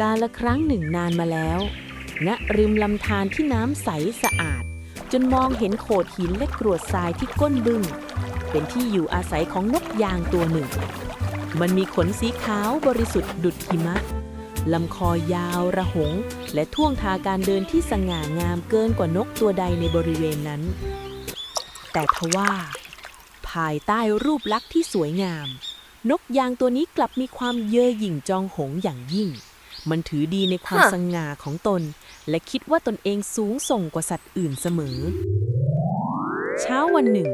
กาละครั้งหนึ่งนานมาแล้วณริมลำธารที่น้ำใสสะอาด จนมองเห็นโขดหินและกรวดทรายที่ก้นบึ้งเป็นที่อยู่อาศัยของนกยางตัวหนึ่ง มันมีขนสีขาวบริสุทธิ์ดุจหิมะลำคอยาวระหง และท่วงทาการเดินที่สง่างามเกินกว่านกตัวใดในบริเวณนั้น แต่ทว่า ภายใต้รูปลักษณ์ที่สวยงาม นกยางตัวนี้กลับมีความเย่อหยิ่งจองหงอย่างยิ่ง มันถือดีในความฮะสง่าของตน และคิดว่าตนเองสูงส่งกว่าสัตว์อื่นเสมอ เช้าวันหนึ่ง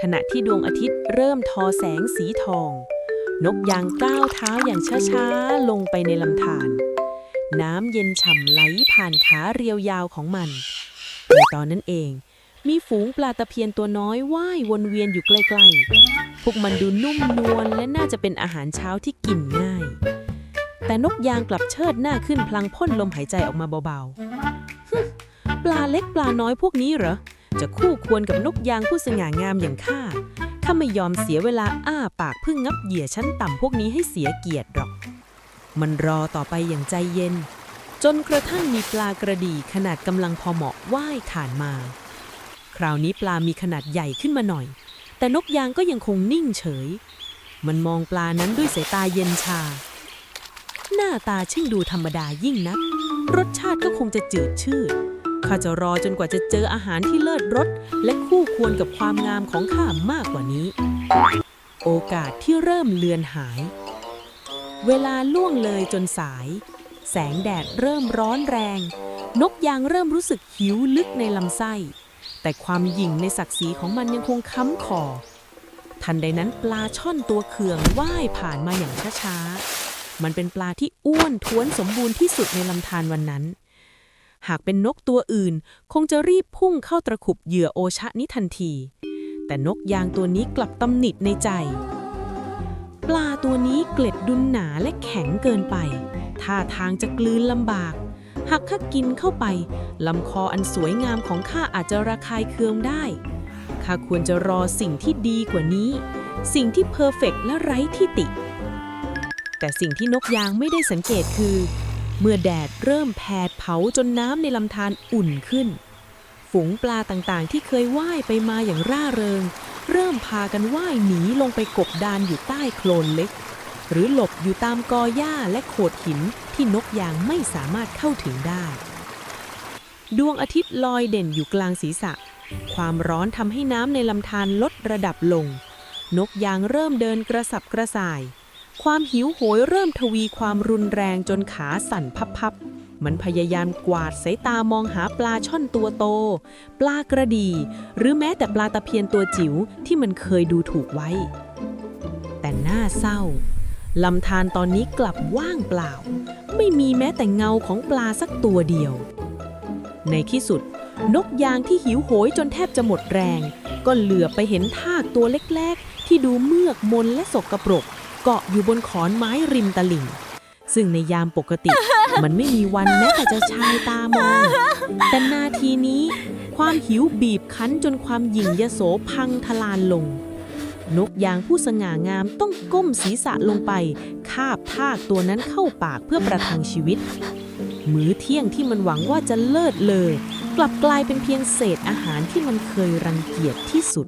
ขณะที่ดวงอาทิตย์เริ่มทอแสงสีทอง นกยางก้าวเท้าอย่างช้าๆ ลงไปในลำธารน้ำเย็นฉ่ำไหลผ่านขาเรียวยาวของมัน ในตอนนั้นเอง มีฝูงปลาตะเพียนตัวน้อยว่ายวนเวียนอยู่ใกล้ๆ พวกมันดูนุ่มนวลและน่าจะเป็นอาหารเช้าที่กินง่าย แต่นกยางกลับเชิดหน้าขึ้นพลางพ่นลมหายใจออกมาเบาๆ ปลาเล็กปลาน้อยพวกนี้เหรอ จะคู่ควรกับนกยางผู้สง่างามอย่างข้า ข้าไม่ยอมเสียเวลาอ้าปากพึ่งงับเหยื่อชั้นต่ำพวกนี้ให้เสียเกียรติหรอก มันรอต่อไปอย่างใจเย็น จนกระทั่งมีปลากระดีขนาดกำลังพอเหมาะว่ายผ่านมา คราวนี้ปลามีขนาดใหญ่ขึ้นมาหน่อย แต่นกยางก็ยังคงนิ่งเฉย มันมองปลานั้นด้วยสายตาเย็นชา หน้าตาช่างดูธรรมดายิ่งนัก รสชาติก็คงจะจืดชืดข้าจะรอจนกว่าจะเจออาหารที่เลิศรสและคู่ควรกับความงามของข้ามากกว่านี้ โอกาสที่เริ่มเลือนหาย เวลาล่วงเลยจนสาย แสงแดดเริ่มร้อนแรง นกยางเริ่มรู้สึกหิวลึกในลำไส้ แต่ความหยิ่งในศักดิ์ศรีของมันยังคงค้ำคอทันใดนั้นปลาช่อนตัวเคืองว่ายผ่านมาอย่างช้าๆ มันเป็นปลาที่อ้วนท้วนสมบูรณ์ที่สุดในลำธารวันนั้น หากเป็นนกตัวอื่น คงจะรีบพุ่งเข้าตะขุบเหยื่อโอชะนี้ทันที แต่นกยางตัวนี้กลับตำหนิในใจ ปลาตัวนี้เกล็ดดุนหนาและแข็งเกินไป ท่าทางจะกลืนลำบาก หากข้ากินเข้าไปลำคออันสวยงามของข้าอาจจะระคายเคืองได้ข้าควรจะรอสิ่งที่ดีกว่านี้ สิ่งที่เพอร์เฟกต์และไร้ที่ติ แต่สิ่งที่นกยางไม่ได้สังเกตคือ เมื่อแดดเริ่มแผดเผาจนน้ำในลำธารอุ่นขึ้น ฝูงปลาต่างๆ ที่เคยว่ายไปมาอย่างร่าเริง เริ่มพากันว่ายหนีลงไปกบดานอยู่ใต้โคลนเล็ก หรือหลบอยู่ตามกอหญ้าและโขดหินที่นกยางไม่สามารถเข้าถึงได้ ดวงอาทิตย์ลอยเด่นอยู่กลางศีรษะ ความร้อนทำให้น้ำในลำธารลดระดับลง นกยางเริ่มเดินกระสับกระส่าย ความหิวโหยเริ่มทวีความรุนแรงจนขาสั่นพับๆ มันพยายามกวาดสายตามองหาปลาช่อนตัวโต ปลากระดี หรือแม้แต่ปลาตะเพียนตัวจิ๋วที่มันเคยดูถูกไว้ แต่หน่าเศร้าลำธารตอนนี้กลับว่างเปล่า ไม่มีแม้แต่เงาของปลาสักตัวเดียว ในที่สุด นกยางที่หิวโหยจนแทบจะหมดแรง ก็เหลือไปเห็นทากตัวเล็กๆ ที่ดูเมือกมนและสกรปรก เกาะอยู่บนขอนไม้ริมตลิ่ง ซึ่งในยามปกติ มันไม่มีวันแม้แต่จะชายตามอง แต่นาทีนี้ ความหิวบีบคั้นจนความหยิ่งยโสพังทลานลง นกยางผู้สง่างามต้องก้มศีรษะลงไป คาบทากตัวนั้นเข้าปากเพื่อประทังชีวิต มื้อเที่ยงที่มันหวังว่าจะเลิศเลย กลับกลายเป็นเพียงเศษอาหารที่มันเคยรังเกียจที่สุด